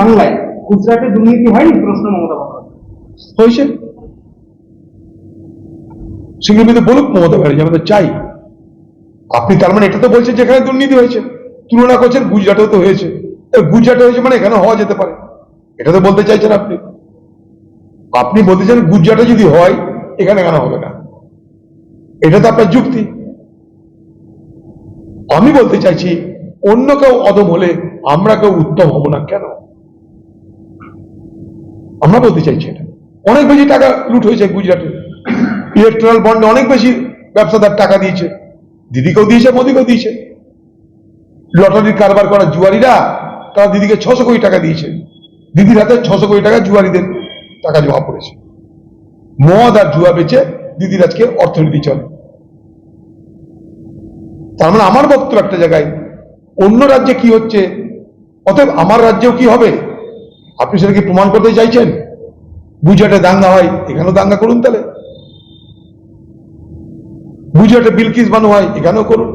বাংলায় গুজরাটে দুর্নীতি হয়নি? প্রশ্ন মমতা হয়েছে। সেগুলো বলুক মমতা ব্যানার্জি আমাদের চাই। আপনি তার মানে এটা তো বলছেন যে এখানে দুর্নীতি হয়েছে। তুলনা করছেন গুজরাটেও তো হয়েছে। গুজরাটে হয়েছে মানে এখানে হওয়া যেতে পারে। এটা তো বলতে চাইছেন আপনি। আপনি বলতে চান গুজরাটে যদি হয়, এখানে কেন হবে না? এটা তো আপনার যুক্তি। আমি বলতে চাইছি, অন্য কেউ অদম হলে আমরা কেউ উত্তম হব না কেন? আমরা বলতে চাইছি এটা। অনেক বেশি টাকা লুট হয়েছে গুজরাটে। ইলেকট্রাল বন্ডে অনেক বেশি ব্যবসাদার টাকা দিয়েছে। দিদিকেও দিয়েছে, মোদিকেও দিয়েছে। লটারির কারবার করা জুয়ারিরা, তারা দিদিকে ছশো কোটি টাকা দিয়েছে। দিদির হাতে ছশো কোটি টাকা জুয়ারিদের টাকা জমা পড়েছে। মদ আর জুয়া বেচে দিদির আজকে অর্থনীতি চলে। তার মানে আমার বক্তব্য একটা জায়গায়, অন্য রাজ্যে কি হচ্ছে, অতএব আমার রাজ্যেও কি হবে? আপনি সেটা কি প্রমাণ করতে চাইছেন? গুজরাটে দাঙ্গা হয়, এখানেও দাঙ্গা করুন তাহলে। গুজরাটে বিলকিস বানো হয়, এখানেও করুন।